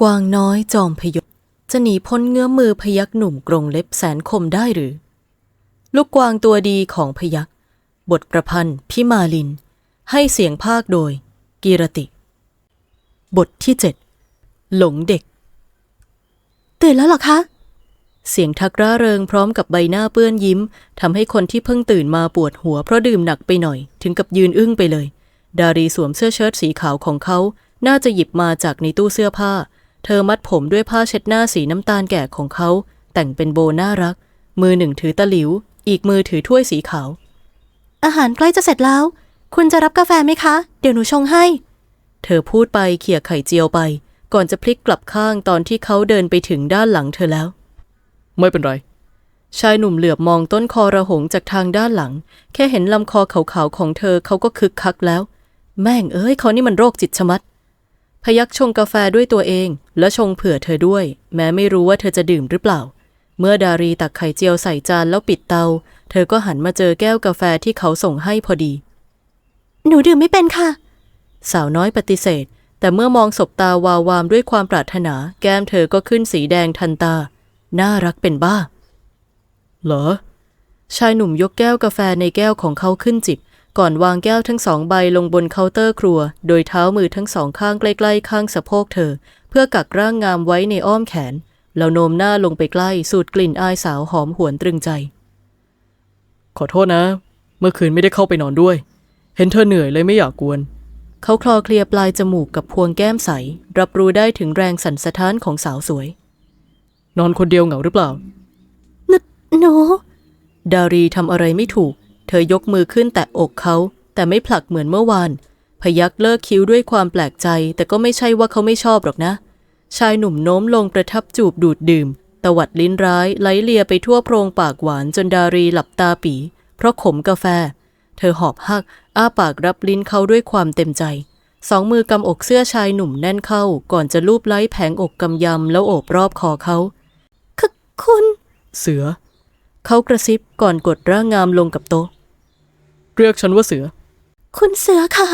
กวางน้อยจอมพยศจะหนีพ้นเงื้อมือพยักหนุ่มกรงเล็บแสนคมได้หรือ ลูกกวางตัวดีของพยักบทประพันธ์พิมาลิน ให้เสียงภาคโดย กีรติ บทที่เจ็ดหลงเด็ก ตื่นแล้วหรอคะ เสียงทักร่าเริงพร้อมกับใบหน้าเปื้อนยิ้มทำให้คนที่เพิ่งตื่นมาปวดหัวเพราะดื่มหนักไปหน่อย ถึงกับยืนอึ้งไปเลย ดารีสวมเสื้อเชิ้ตสีขาวของเขา น่าจะหยิบมาจากในตู้เสื้อผ้า เธอมัดผมด้วยผ้าเช็ดหน้าสีน้ำตาลแก่ของเขา แต่งเป็นโบน่ารัก มือหนึ่งถือตะหลิว อีกมือถือถ้วยสีขาว อาหารใกล้จะเสร็จแล้ว คุณจะรับกาแฟไหมคะ เดี๋ยวหนูชงให้ เธอพูดไปเขี่ยไข่เจียวไป ก่อนจะพลิกกลับข้างตอนที่เขาเดินไปถึงด้านหลังเธอแล้ว ไม่เป็นไร ชายหนุ่มเหลือบมองต้นคอระหงจากทางด้านหลัง แค่เห็นลำคอขาวๆของเธอเขาก็คึกคักแล้ว แม่งเอ้ยเขานี่มันโรคจิตชะมัด พยักชงกาแฟด้วยตัวเอง และชงเผื่อเธอด้วย แม้ไม่รู้ว่าเธอจะดื่มหรือเปล่า เมื่อดารีตักไข่เจียวใส่จานแล้วปิดเตา เธอก็หันมาเจอแก้วกาแฟที่เขาส่งให้พอดี หนูดื่มไม่เป็นค่ะ สาวน้อยปฏิเสธ แต่เมื่อมองศบตาวาววามด้วยความปรารถนา แก้มเธอก็ขึ้นสีแดงทันตา น่ารักเป็นบ้า เหรอ ชายหนุ่มยกแก้วกาแฟในแก้วของเขาขึ้นจิบ ก่อนวางแก้วทั้งสองใบลงบนเคาน์เตอร์ครัว โดยเท้ามือทั้งสองข้างใกล้ๆ ข้างสะโพกเธอ เพื่อกักร่างงามไว้ในอ้อมแขน แล้วโน้มหน้าลงไปใกล้ สูดกลิ่นอายสาวหอมหวนตรึงใจ ขอโทษนะ เมื่อคืนไม่ได้เข้าไปนอนด้วย เห็นเธอเหนื่อยเลยไม่อยากกวน เขาคลอเคลียร์ปลายจมูกกับพวงแก้มใส รับรู้ได้ถึงแรงสั่นสะท้านของสาวสวย นอนคนเดียวเหงาหรือเปล่า หนู ดารีทำอะไรไม่ถูก เธอยกมือขึ้นแตะอกเขา แต่ไม่ผลักเหมือนเมื่อวาน พยักเลิกคิ้วด้วยความแปลกใจ แต่ก็ไม่ใช่ว่าเขาไม่ชอบหรอกนะ ชายหนุ่มโน้มลงประทับจูบดูดดื่ม ตวัดลิ้นร้ายไหลเลียไปทั่วโพรงปากหวานจนดารีหลับตาปี เพราะขมกาแฟ เธอหอบหัก อ้าปากรับลิ้นเขาด้วยความเต็มใจ สองมือกำอกเสื้อชายหนุ่มแน่นเข้า ก่อนจะลูบไล้แผงอกกำยำแล้วโอบรอบคอเขาคคุณ เสือ เขากระซิบก่อนกดร่างงามลงกับโต๊ะ เรียกฉันว่าเสือ คุณเสือคะ